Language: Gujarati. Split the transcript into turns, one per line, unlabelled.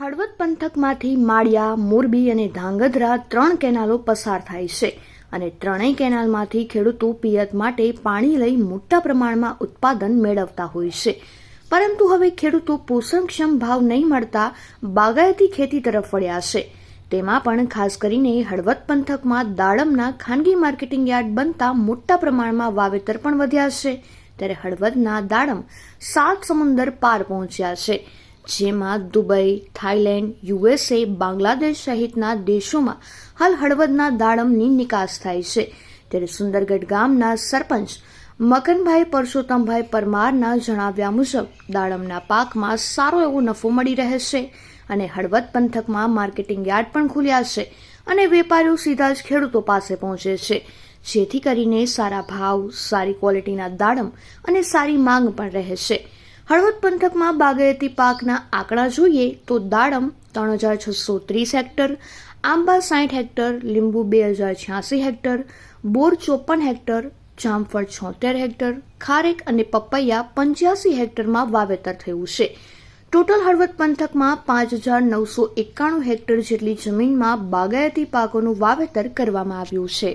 હળવદ પંથકમાંથી માળિયા, મોરબી અને ધાંગધ્રા ત્રણ કેનાલો પસાર થાય છે અને ત્રણેય કેનાલમાંથી ખેડૂતો પિયત માટે પાણી લઈ મોટા પ્રમાણમાં ઉત્પાદન મેળવતા હોય છે. પરંતુ હવે ખેડૂતો પોષણક્ષમ ભાવ નહીં મળતા બાગાયતી ખેતી તરફ વળ્યા છે. તેમાં પણ ખાસ કરીને હળવદ પંથકમાં દાડમના ખાનગી માર્કેટિંગ યાર્ડ બનતા મોટા પ્રમાણમાં વાવેતર પણ વધ્યા છે. ત્યારે હળવદના દાડમ સાત સમુંદર પાર પહોંચ્યા છે. જેમાં દુબઈ, થાઇલેન્ડ, યુએસએ, બાંગ્લાદેશ સહિતના દેશોમાં હાલ હળવદના દાડમની નિકાસ થાય છે. ત્યારે સુંદરગઢ ગામના સરપંચ મકનભાઈ પરસોત્તમભાઈ પરમારના જણાવ્યા મુજબ, દાડમના પાકમાં સારો એવો નફો મળી રહે છે અને હળવદ પંથકમાં માર્કેટિંગ યાર્ડ પણ ખુલ્યા છે અને વેપારીઓ સીધા જ ખેડૂતો પાસે પહોંચે છે. જેથી કરીને સારા ભાવ, સારી ક્વોલિટીના દાડમ અને સારી માંગ પણ રહે છે. હળવદ પંથકમાં બાગાયતી પાકના આંકડા જોઈએ તો દાડમ ત્રણ હજાર છસો ત્રીસ હેક્ટર, આંબા સાઠ હેક્ટર, લીંબુ બે હજાર છ્યાસી હેક્ટર, બોર ચોપન હેક્ટર, જામફળ છોતેર હેક્ટર, ખારેક અને પપૈયા પંચ્યાસી હેક્ટરમાં વાવેતર થયું છે. ટોટલ હળવદ પંથકમાં પાંચ હજાર નવસો એકાણું હેક્ટર જેટલી જમીનમાં બાગાયતી પાકોનું વાવેતર કરવામાં આવ્યું છે.